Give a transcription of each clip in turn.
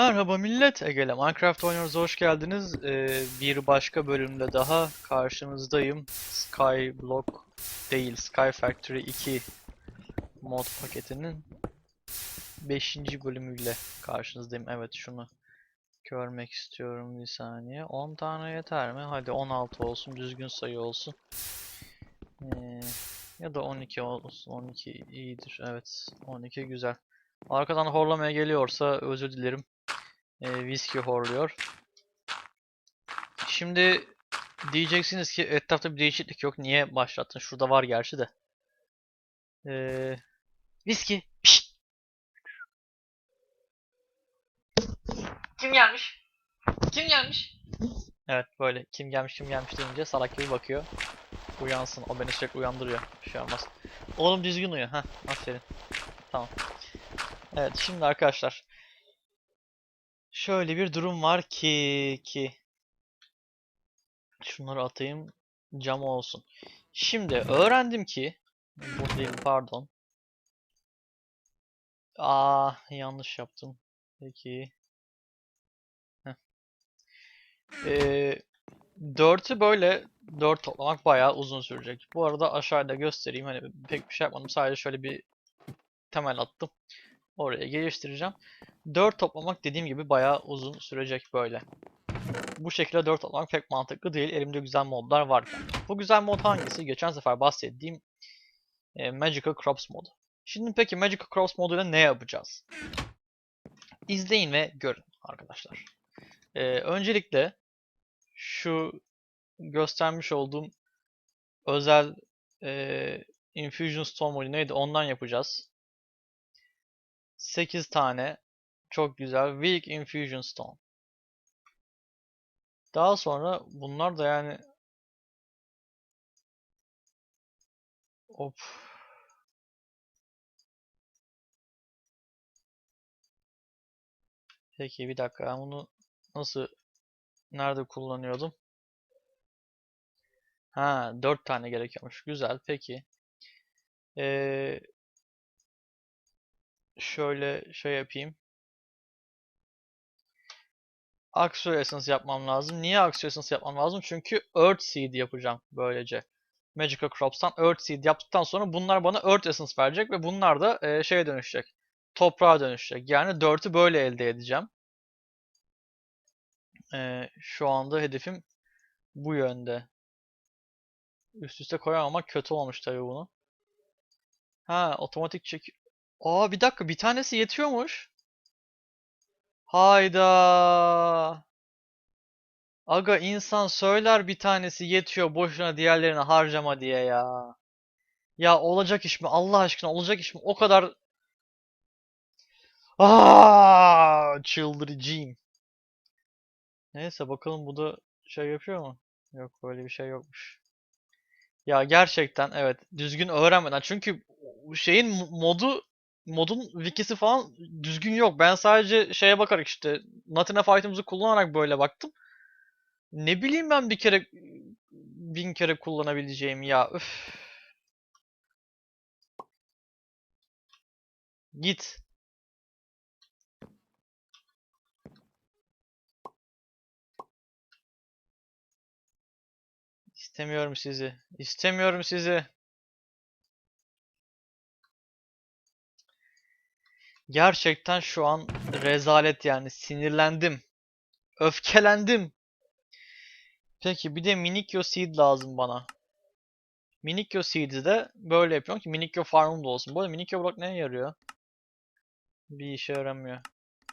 Merhaba millet, Ege'le Minecraft oynuyoruz, hoş geldiniz. Ee, bir başka bölümde daha karşınızdayım. Skyblock değil, Sky Factory 2 mod paketinin 5. bölümüyle karşınızdayım. Evet, şunu görmek istiyorum bir saniye. 10 tane yeter mi? Hadi 16 olsun, düzgün sayı olsun. Ee, ya da 12 olsun, 12 iyidir. Evet, 12 güzel. Arkadan horlamaya geliyorsa özür dilerim e, viski horluyor. Şimdi diyeceksiniz ki etrafta bir değişiklik yok. Niye başlattın? Şurada var gerçi de. Ee, viski. Pişt. Kim gelmiş? Kim gelmiş? Evet böyle kim gelmiş kim gelmiş deyince salak gibi bakıyor. Uyansın. O beni sürekli uyandırıyor. Bir şey olmaz. Oğlum düzgün uyu. Heh, aferin. Tamam. Evet şimdi arkadaşlar. Şöyle bir durum var ki ki şunları atayım cam olsun. Şimdi öğrendim ki bu değil pardon. Aa yanlış yaptım. Peki. Heh. Ee, 4'ü böyle 4 toplamak bayağı uzun sürecek. Bu arada aşağıda göstereyim. Hani pek bir şey yapmadım. Sadece şöyle bir temel attım. Oraya geliştireceğim. 4 toplamak dediğim gibi bayağı uzun sürecek böyle. Bu şekilde 4 toplamak pek mantıklı değil. Elimde güzel modlar varken. Bu güzel mod hangisi? Geçen sefer bahsettiğim e, Magical Crops modu. Şimdi peki Magical Crops moduyla ne yapacağız? İzleyin ve görün arkadaşlar. E, öncelikle şu göstermiş olduğum özel e, Infusion Stone modu neydi? Ondan yapacağız. 8 tane çok güzel Weak Infusion Stone. Daha sonra bunlar da yani Hop. Peki bir dakika bunu nasıl nerede kullanıyordum? Ha 4 tane gerekiyormuş. Güzel peki. Ee, şöyle şey yapayım. Axio Essence yapmam lazım. Niye Axio Essence yapmam lazım? Çünkü Earth Seed yapacağım böylece. Magical Crops'tan Earth Seed yaptıktan sonra bunlar bana Earth Essence verecek ve bunlar da e, şeye dönüşecek. Toprağa dönüşecek. Yani 4'ü böyle elde edeceğim. E, şu anda hedefim bu yönde. Üst üste koyamamak kötü olmuş tabii bunu. Ha otomatik çek... Aa bir dakika bir tanesi yetiyormuş. Hayda. Aga insan söyler bir tanesi yetiyor boşuna diğerlerini harcama diye ya. Ya olacak iş mi? Allah aşkına olacak iş mi? O kadar Aa, çıldırıcıyım. Neyse bakalım bu da şey yapıyor mu? Yok böyle bir şey yokmuş. Ya gerçekten evet düzgün öğrenmeden çünkü şeyin modu modun wikisi falan düzgün yok. Ben sadece şeye bakarak işte Natina Fight'ımızı kullanarak böyle baktım. Ne bileyim ben bir kere bin kere kullanabileceğim ya. Üf. Git. İstemiyorum sizi. İstemiyorum sizi. Gerçekten şu an rezalet yani sinirlendim. Öfkelendim. Peki bir de Minikyo Seed lazım bana. Minikyo Seed'i de böyle yapıyorum ki Minikyo Farm'ım da olsun. Bu arada Minikyo Block neye yarıyor? Bir işe yaramıyor.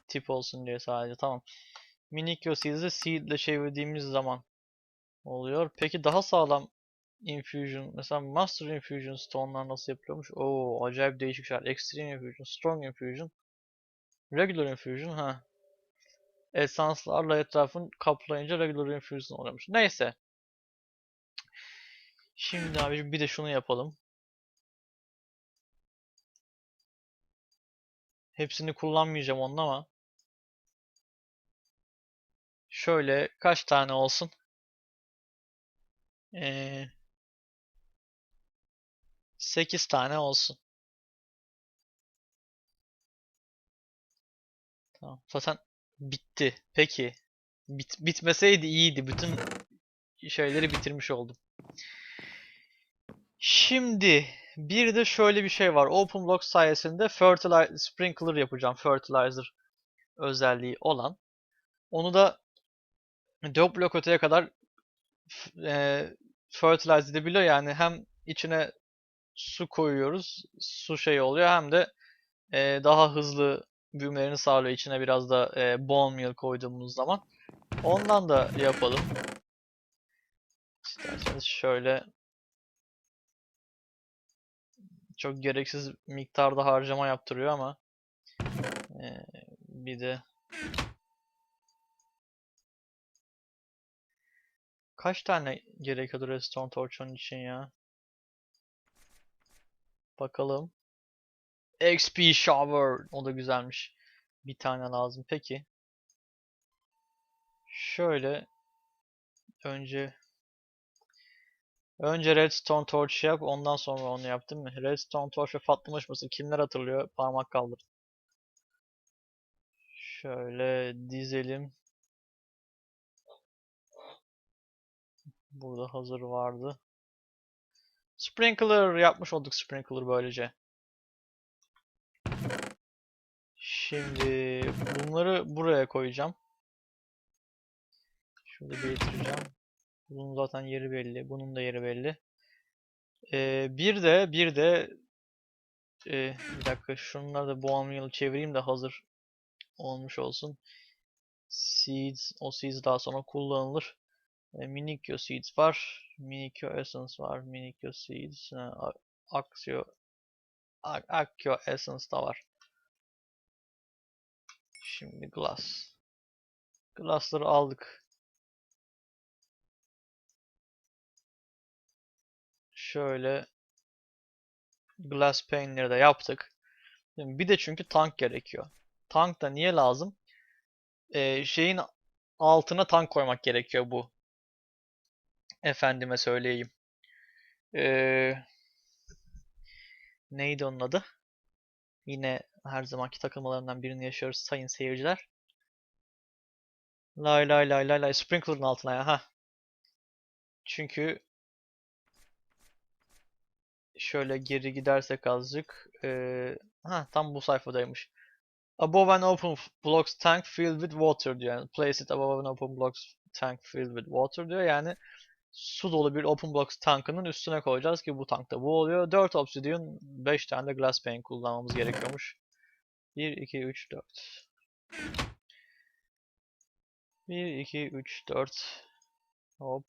Tip olsun diye sadece tamam. Minikyo Seed'i Seed ile çevirdiğimiz zaman oluyor. Peki daha sağlam Infusion. Mesela Master Infusion Stone'lar nasıl yapılıyormuş? Oo acayip değişik şeyler. Extreme Infusion, Strong Infusion, Regular Infusion. ha. Esanslarla etrafın kaplayınca Regular Infusion oluyormuş. Neyse. Şimdi abi bir de şunu yapalım. Hepsini kullanmayacağım onun ama. Şöyle kaç tane olsun? Ee, 8 tane olsun. Tamam. Zaten Bitti. Peki. Bit bitmeseydi iyiydi. Bütün şeyleri bitirmiş oldum. Şimdi bir de şöyle bir şey var. OpenBlock sayesinde fertilizer sprinkler yapacağım. Fertilizer özelliği olan. Onu da 4 blok öteye kadar e, fertilize edebiliyor. Yani hem içine su koyuyoruz. Su şey oluyor hem de e, daha hızlı büyümelerini sağlıyor. İçine biraz da e, bone meal koyduğumuz zaman. Ondan da yapalım. İsterseniz şöyle çok gereksiz miktarda harcama yaptırıyor ama e, bir de kaç tane gerekiyordu Redstone Torch onun için ya? Bakalım. XP Shower. O da güzelmiş. Bir tane lazım. Peki. Şöyle önce önce Redstone Torch yap. Ondan sonra onu yap değil mi? Redstone Torch ve patlamış mısır. Kimler hatırlıyor? Parmak kaldır. Şöyle dizelim. Burada hazır vardı. Sprinkler yapmış olduk Sprinkler böylece. Şimdi bunları buraya koyacağım. Şurada belirteceğim. Bunun zaten yeri belli. Bunun da yeri belli. Ee, bir de bir de e, bir dakika şunları da bu anlamıyla çevireyim de hazır olmuş olsun. Seeds, o seeds daha sonra kullanılır. E, Minikyo seeds var. Minikyo essence var. Minikyo seeds. e, Axio A- Akkyo essence da var. Şimdi glass. Glass'ları aldık. Şöyle glass pane'leri de yaptık. Bir de çünkü tank gerekiyor. Tank da niye lazım? Ee, şeyin altına tank koymak gerekiyor bu. Efendime söyleyeyim. Ee, neydi onun adı? Yine her zamanki takılmalarından birini yaşıyoruz sayın seyirciler. Lay lay lay lay lay sprinkler'ın altına ya. ha. Çünkü şöyle geri gidersek azıcık. Ee, ha tam bu sayfadaymış. Above an open blocks tank filled with water diyor. Yani place it above an open blocks tank filled with water diyor. Yani su dolu bir open blocks tankının üstüne koyacağız ki bu tankta bu oluyor. 4 obsidian, 5 tane de glass pane kullanmamız gerekiyormuş. 1, 2, 3, 4. 1, 2, 3, 4. Hop.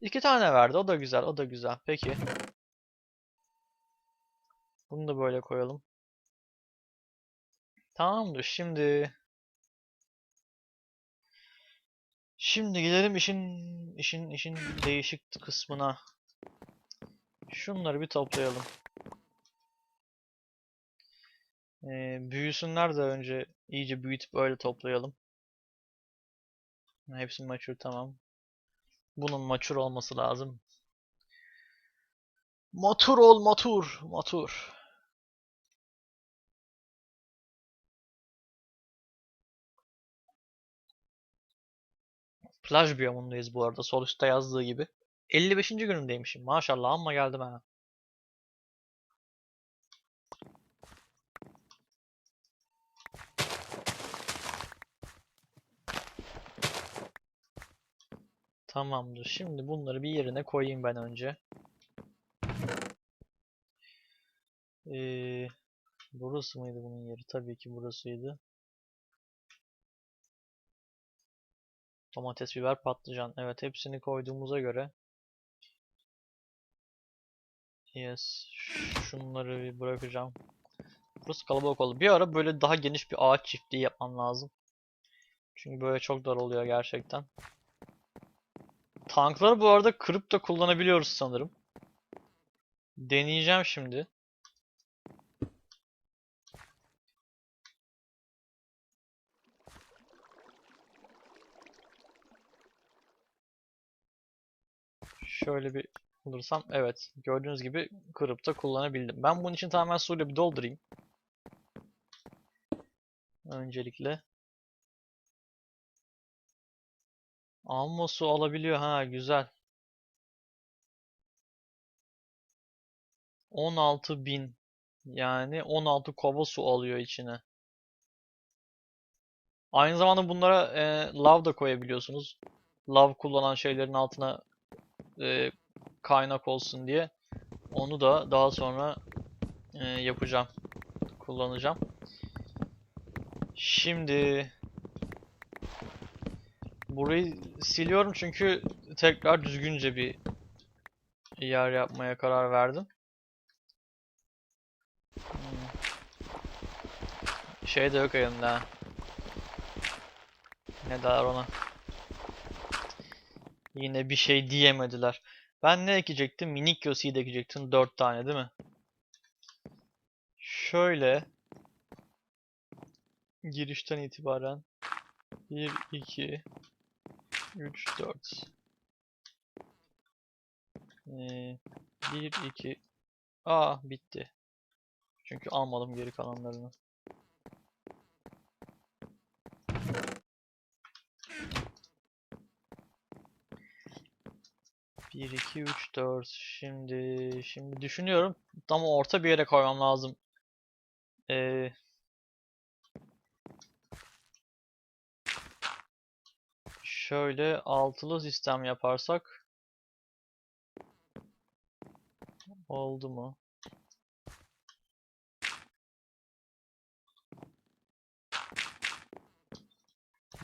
2 tane verdi. O da güzel. O da güzel. Peki. Bunu da böyle koyalım. Tamamdır. Şimdi Şimdi gelelim işin işin işin değişik kısmına. Şunları bir toplayalım. Ee, büyüsünler de önce iyice büyütüp öyle toplayalım. Hepsi maçur tamam. Bunun maçur olması lazım. Matur ol matur matur. Plaj biyomundayız bu arada sol üstte yazdığı gibi. 55. günündeymişim maşallah amma geldim ha. Tamamdır. Şimdi bunları bir yerine koyayım ben önce. Ee, burası mıydı bunun yeri? Tabii ki burasıydı. Domates, biber, patlıcan. Evet, hepsini koyduğumuza göre. Yes. Şunları bir bırakacağım. Burası kalabalık oldu. Bir ara böyle daha geniş bir ağaç çiftliği yapmam lazım. Çünkü böyle çok dar oluyor gerçekten. Tankları bu arada kırıp da kullanabiliyoruz sanırım. Deneyeceğim şimdi. Şöyle bir bulursam evet gördüğünüz gibi kırıp da kullanabildim. Ben bunun için tamamen suyla bir doldurayım. Öncelikle. Amma su alabiliyor ha güzel. 16 bin yani 16 kova su alıyor içine. Aynı zamanda bunlara e, lav da koyabiliyorsunuz. Lav kullanan şeylerin altına e, kaynak olsun diye. Onu da daha sonra e, yapacağım. Kullanacağım. Şimdi burayı siliyorum çünkü tekrar düzgünce bir yer yapmaya karar verdim. Şey de yok elimde. Ne derler ona? Yine bir şey diyemediler. Ben ne ekecektim? Minikyo seed ekecektim. 4 tane değil mi? Şöyle girişten itibaren 1, 2, 3, 4 ee, 1, 2 Aa bitti. Çünkü almadım geri kalanlarını. Bir, iki, üç, dört. Şimdi, şimdi düşünüyorum. Tam orta bir yere koymam lazım. Ee, şöyle altılı sistem yaparsak oldu mu?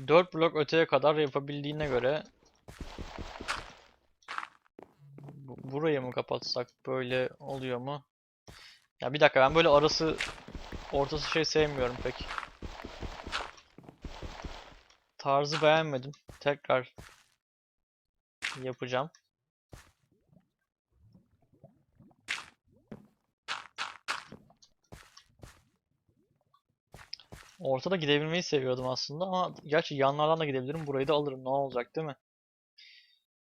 Dört blok öteye kadar yapabildiğine göre bu- burayı mı kapatsak böyle oluyor mu? Ya bir dakika ben böyle arası ortası şey sevmiyorum pek. Tarzı beğenmedim. Tekrar yapacağım. Ortada gidebilmeyi seviyordum aslında ama gerçi yanlardan da gidebilirim. Burayı da alırım. Ne olacak değil mi?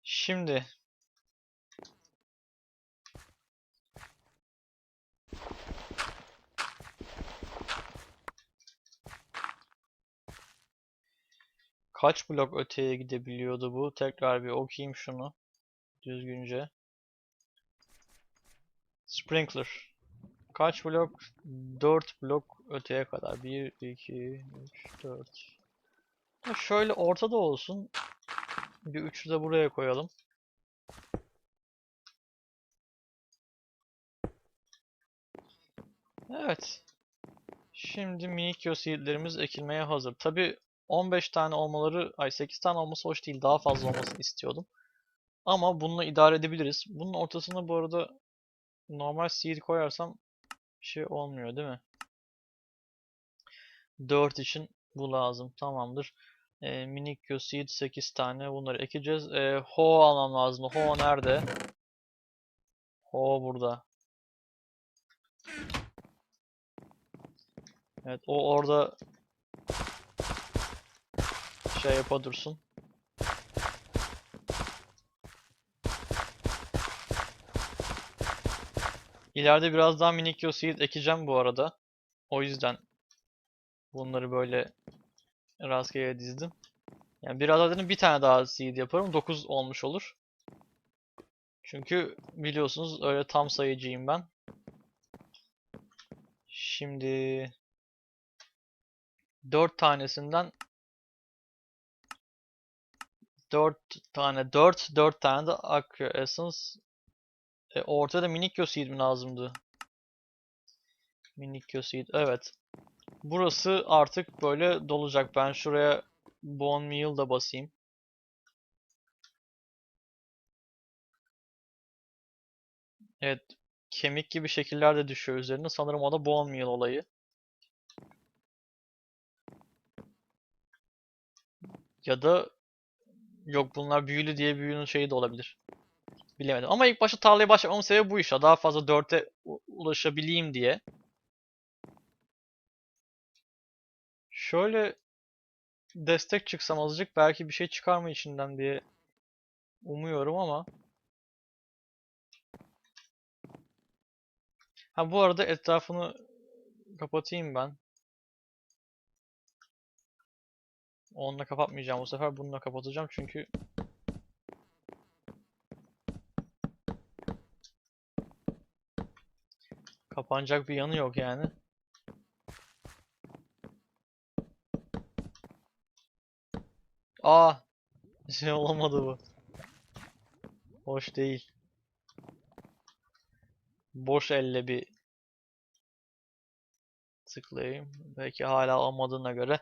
Şimdi kaç blok öteye gidebiliyordu bu? Tekrar bir okuyayım şunu düzgünce. Sprinkler. Kaç blok? 4 blok öteye kadar. 1, 2, 3, 4. Şöyle ortada olsun. Bir üçü de buraya koyalım. Evet. Şimdi minik seedlerimiz ekilmeye hazır. Tabi 15 tane olmaları, ay 8 tane olması hoş değil. Daha fazla olmasını istiyordum. Ama bununla idare edebiliriz. Bunun ortasına bu arada normal seed koyarsam bir şey olmuyor değil mi? 4 için bu lazım. Tamamdır. E, minik seed 8 tane. Bunları ekeceğiz. E, ho almam lazım. Ho nerede? Ho burada. Evet o orada şey yapa dursun. İleride biraz daha minik seed ekeceğim bu arada. O yüzden bunları böyle rastgele dizdim. Yani biraz dedim bir tane daha seed yaparım. 9 olmuş olur. Çünkü biliyorsunuz öyle tam sayıcıyım ben. Şimdi 4 tanesinden 4 tane 4 4 tane de Acre Essence e, ortada minik seed mi lazımdı? Minik seed evet. Burası artık böyle dolacak. Ben şuraya bone meal da basayım. Evet. Kemik gibi şekiller de düşüyor üzerine. Sanırım o da bone meal olayı. Ya da yok bunlar büyülü diye büyünün şeyi de olabilir. Bilemedim. Ama ilk başta tarlaya başlamamın sebebi bu işte. Daha fazla 4'e ulaşabileyim diye. Şöyle destek çıksam azıcık belki bir şey çıkar mı içinden diye umuyorum ama. Ha bu arada etrafını kapatayım ben. Onunla kapatmayacağım bu sefer. Bununla kapatacağım çünkü kapanacak bir yanı yok yani. Aa! Şey olamadı bu. Hoş değil. Boş elle bir tıklayayım. Belki hala olmadığına göre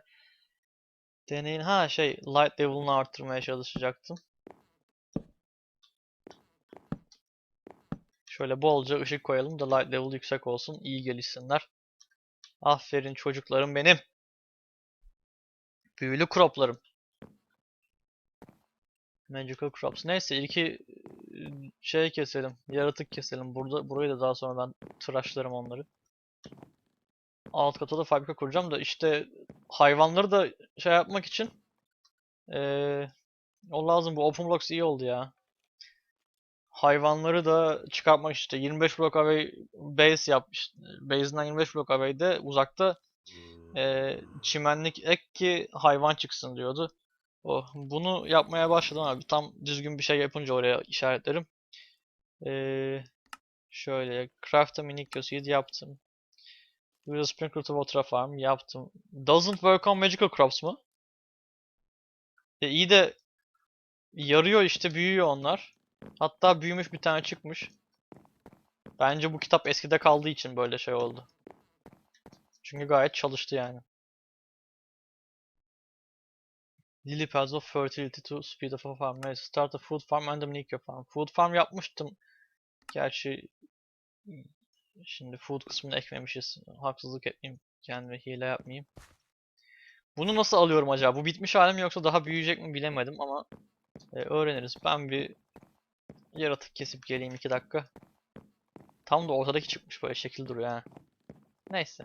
deneyin. Ha şey light level'ını arttırmaya çalışacaktım. Şöyle bolca ışık koyalım da light level yüksek olsun. iyi gelişsinler. Aferin çocuklarım benim. Büyülü croplarım. Magical crops. Neyse ilki ıı, şey keselim. Yaratık keselim. Burada burayı da daha sonra ben tıraşlarım onları. Alt kata da fabrika kuracağım da işte hayvanları da şey yapmak için eee o lazım. Bu open blocks iyi oldu ya. Hayvanları da çıkartmak işte 25 block away base yapmış. Base'den 25 block away'de uzakta eee, çimenlik ek ki hayvan çıksın diyordu. O bunu yapmaya başladım abi. Tam düzgün bir şey yapınca oraya işaretlerim. Eee şöyle craft a mini seed yaptım. Use a sprinkler to water farm yaptım. Doesn't work on magical crops mı? E, iyi de yarıyor işte büyüyor onlar. Hatta büyümüş bir tane çıkmış. Bence bu kitap eskide kaldığı için böyle şey oldu. Çünkü gayet çalıştı yani. Lily pads of fertility to speed of a farm. Neyse, start a food farm and a farm. Food farm yapmıştım. Gerçi şimdi food kısmını ekmemişiz. Haksızlık etmeyeyim. Kendime hile yapmayayım. Bunu nasıl alıyorum acaba? Bu bitmiş hali mi yoksa daha büyüyecek mi bilemedim ama e, öğreniriz. Ben bir yaratık kesip geleyim 2 dakika. Tam da ortadaki çıkmış böyle şekil duruyor ha. Neyse.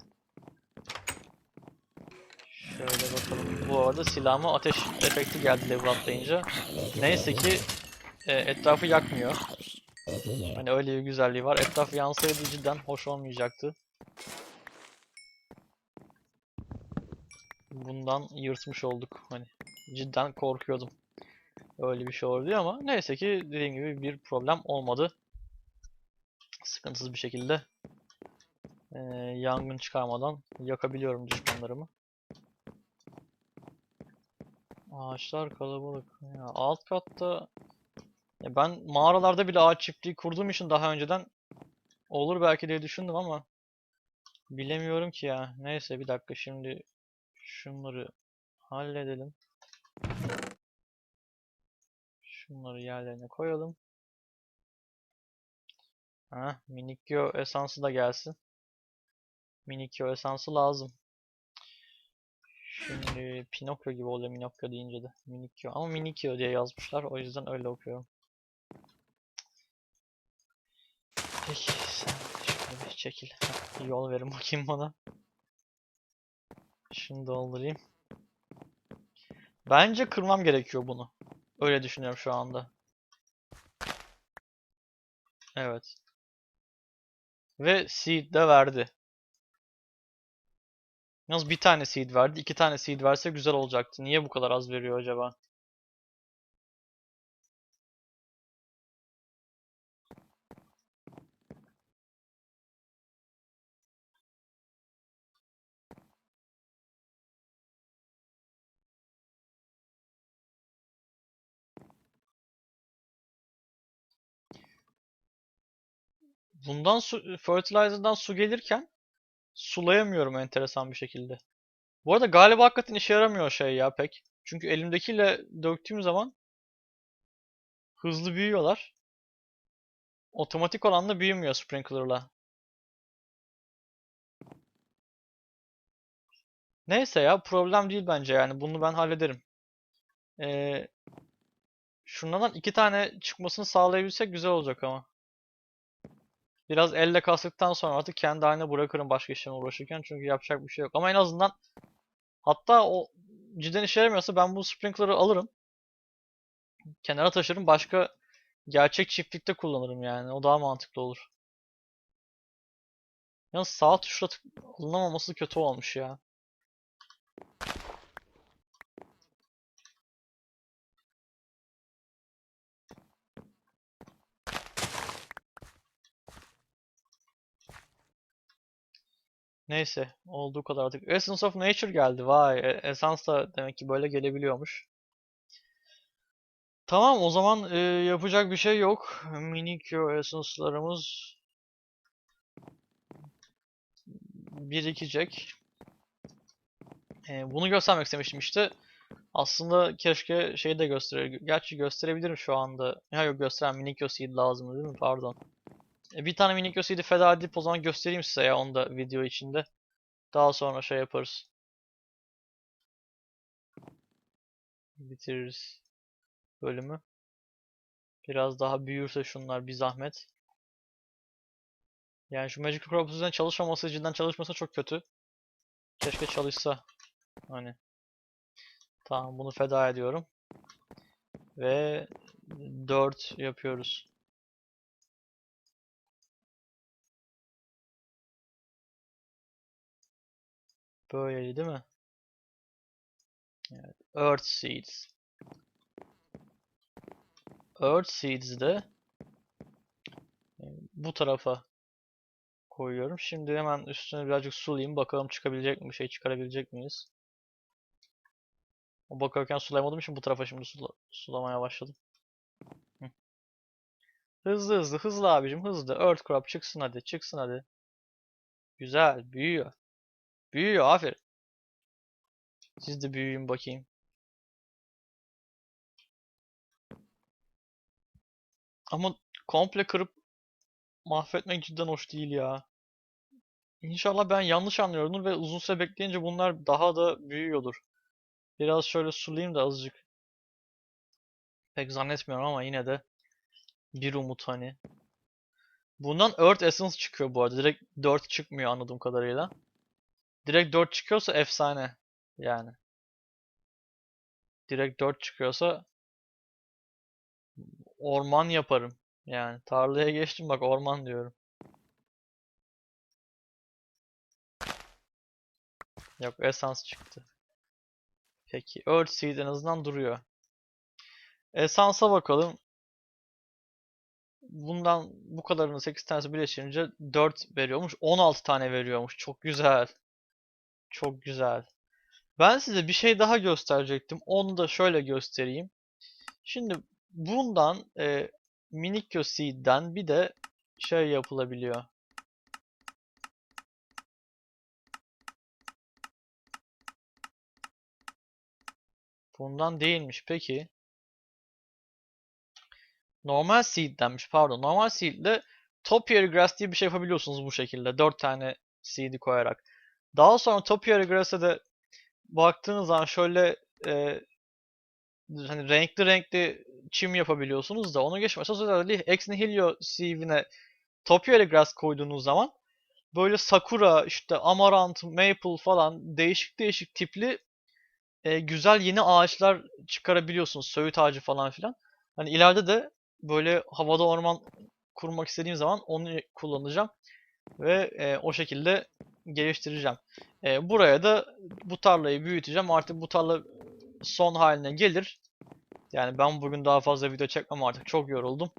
Şöyle bakalım. Bu arada silahıma ateş efekti geldi level atlayınca. Neyse ki e, etrafı yakmıyor. Hani öyle bir güzelliği var. Etraf yansaydı cidden hoş olmayacaktı. Bundan yırtmış olduk. Hani cidden korkuyordum. Öyle bir şey olur ama neyse ki dediğim gibi bir problem olmadı. Sıkıntısız bir şekilde e, yangın çıkarmadan yakabiliyorum düşmanlarımı. Ağaçlar kalabalık. Ya alt katta ben mağaralarda bile ağaç çiftliği kurduğum için daha önceden olur belki diye düşündüm ama bilemiyorum ki ya. Neyse bir dakika şimdi şunları halledelim. Şunları yerlerine koyalım. Ha, Minikyo esansı da gelsin. Minikyo esansı lazım. Şimdi Pinokyo gibi oluyor Minokyo deyince de. Minikyo. Ama Minikyo diye yazmışlar. O yüzden öyle okuyorum. Peki sen şöyle bir çekil. Yol verin bakayım bana. Şunu doldurayım. Bence kırmam gerekiyor bunu. Öyle düşünüyorum şu anda. Evet. Ve seed de verdi. Yalnız bir tane seed verdi. iki tane seed verse güzel olacaktı. Niye bu kadar az veriyor acaba? Bundan su, fertilizer'dan su gelirken sulayamıyorum enteresan bir şekilde. Bu arada galiba hakikaten işe yaramıyor şey ya pek. Çünkü elimdekiyle döktüğüm zaman hızlı büyüyorlar. Otomatik olan da büyümüyor sprinkler'la. Neyse ya problem değil bence yani bunu ben hallederim. Ee, şunlardan iki tane çıkmasını sağlayabilsek güzel olacak ama. Biraz elle kastıktan sonra artık kendi haline bırakırım başka işlerle uğraşırken çünkü yapacak bir şey yok. Ama en azından hatta o cidden işe yaramıyorsa ben bu sprinkler'ı alırım. Kenara taşırım başka gerçek çiftlikte kullanırım yani. O daha mantıklı olur. Yalnız sağ tuşla alınamaması kötü olmuş ya. Neyse olduğu kadar artık. Essence of Nature geldi. Vay. e- Essence da demek ki böyle gelebiliyormuş. Tamam o zaman e, yapacak bir şey yok. Minikyo Essence'larımız birikecek. E, bunu göstermek istemiştim işte. Aslında keşke şeyi de gösterir. Gerçi gösterebilirim şu anda. Ya yok gösteren Minikyo Seed lazım değil mi? Pardon. E, bir tane Minikyo Seed'i feda edip o zaman göstereyim size ya onu da video içinde. Daha sonra şey yaparız. Bitiririz bölümü. Biraz daha büyürse şunlar bir zahmet. Yani şu Magic Crop yüzünden çalışmaması cidden çalışmasa çok kötü. Keşke çalışsa. Hani. Tamam bunu feda ediyorum. Ve 4 yapıyoruz. Böyleydi değil mi? Evet. Earth Seeds. Earth Seeds'i de e, bu tarafa koyuyorum. Şimdi hemen üstüne birazcık sulayayım. Bakalım çıkabilecek mi? Şey çıkarabilecek miyiz? O bakarken sulayamadığım için bu tarafa şimdi sula- sulamaya başladım. Hı. Hızlı hızlı hızlı abicim hızlı. Earth Crop çıksın hadi çıksın hadi. Güzel büyüyor. Büyüyor aferin. Siz de büyüyün bakayım. Ama komple kırıp mahvetmek cidden hoş değil ya. İnşallah ben yanlış anlıyorumdur ve uzun süre bekleyince bunlar daha da büyüyordur. Biraz şöyle sulayayım da azıcık. Pek zannetmiyorum ama yine de bir umut hani. Bundan Earth Essence çıkıyor bu arada. Direkt 4 çıkmıyor anladığım kadarıyla. Direkt 4 çıkıyorsa efsane. Yani. Direkt 4 çıkıyorsa orman yaparım. Yani tarlaya geçtim bak orman diyorum. Yok esans çıktı. Peki Earth Seed en azından duruyor. Esansa bakalım. Bundan bu kadarını 8 tanesi birleştirince 4 veriyormuş. 16 tane veriyormuş. Çok güzel. Çok güzel. Ben size bir şey daha gösterecektim. Onu da şöyle göstereyim. Şimdi bundan e, Minikyo Seed'den bir de şey yapılabiliyor. Bundan değilmiş. Peki. Normal seed'denmiş. Pardon. Normal seed'le Topiary Grass diye bir şey yapabiliyorsunuz bu şekilde. 4 tane seed'i koyarak. Daha sonra Topiary Grass'e de baktığınız zaman şöyle e, hani renkli renkli çim yapabiliyorsunuz da onu geçmezse özellikle Ex Nihilio Seed'ine Topiary Grass koyduğunuz zaman böyle Sakura, işte Amaranth, Maple falan değişik değişik tipli e, güzel yeni ağaçlar çıkarabiliyorsunuz. Söğüt ağacı falan filan. Hani ileride de böyle havada orman kurmak istediğim zaman onu kullanacağım. Ve e, o şekilde geliştireceğim. E, buraya da bu tarlayı büyüteceğim. Artık bu tarla son haline gelir. Yani ben bugün daha fazla video çekmem artık. Çok yoruldum.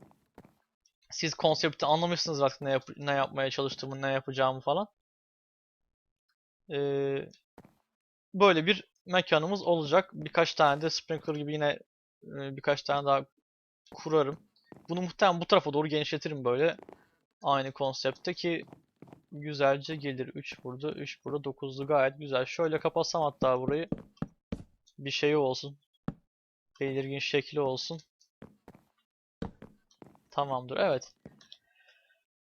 Siz konsepti anlamışsınız artık ne, yap ne yapmaya çalıştığımı, ne yapacağımı falan. Ee, böyle bir mekanımız olacak. Birkaç tane de sprinkler gibi yine e, birkaç tane daha kurarım. Bunu muhtemelen bu tarafa doğru genişletirim böyle. Aynı konsepte ki güzelce gelir. 3 burada, 3 burada, 9'lu gayet güzel. Şöyle kapatsam hatta burayı. Bir şey olsun. Belirgin şekli olsun. Tamamdır. Evet.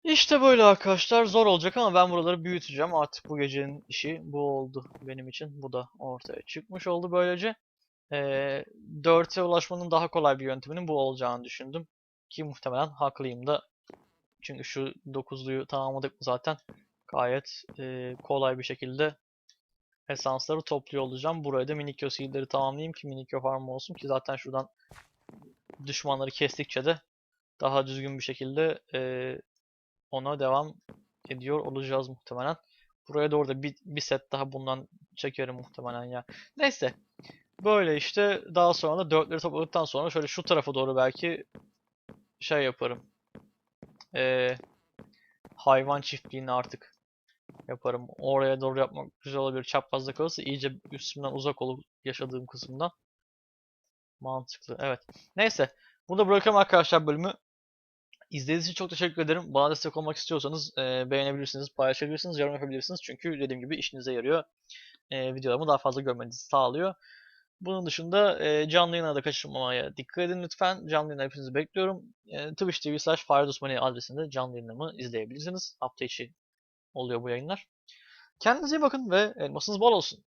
İşte böyle arkadaşlar. Zor olacak ama ben buraları büyüteceğim. Artık bu gecenin işi bu oldu benim için. Bu da ortaya çıkmış oldu böylece. Ee, 4'e ulaşmanın daha kolay bir yönteminin bu olacağını düşündüm. Ki muhtemelen haklıyım da. Çünkü şu 9'luyu tamamladık zaten gayet e, kolay bir şekilde esansları topluyor olacağım. Buraya da minikyo seedleri tamamlayayım ki minikyo farm olsun ki zaten şuradan düşmanları kestikçe de daha düzgün bir şekilde e, ona devam ediyor olacağız muhtemelen. Buraya doğru da bir, bir set daha bundan çekerim muhtemelen ya. Neyse. Böyle işte daha sonra da dörtleri topladıktan sonra şöyle şu tarafa doğru belki şey yaparım. Ee, hayvan çiftliğini artık yaparım. Oraya doğru yapmak güzel olabilir. Çaprazda kalırsa iyice üstümden uzak olur yaşadığım kısımdan. Mantıklı. Evet. Neyse. Burada bırakalım arkadaşlar bölümü. İzlediğiniz için çok teşekkür ederim. Bana destek olmak istiyorsanız e, beğenebilirsiniz, paylaşabilirsiniz, yorum yapabilirsiniz. Çünkü dediğim gibi işinize yarıyor. E, videolarımı daha fazla görmenizi sağlıyor. Bunun dışında e, canlı yayına da kaçırmamaya dikkat edin lütfen. Canlı yayına hepinizi bekliyorum. E, Twitch TV slash adresinde canlı yayınlarımı izleyebilirsiniz. Hafta içi oluyor bu yayınlar. Kendinize iyi bakın ve elmasınız bol olsun.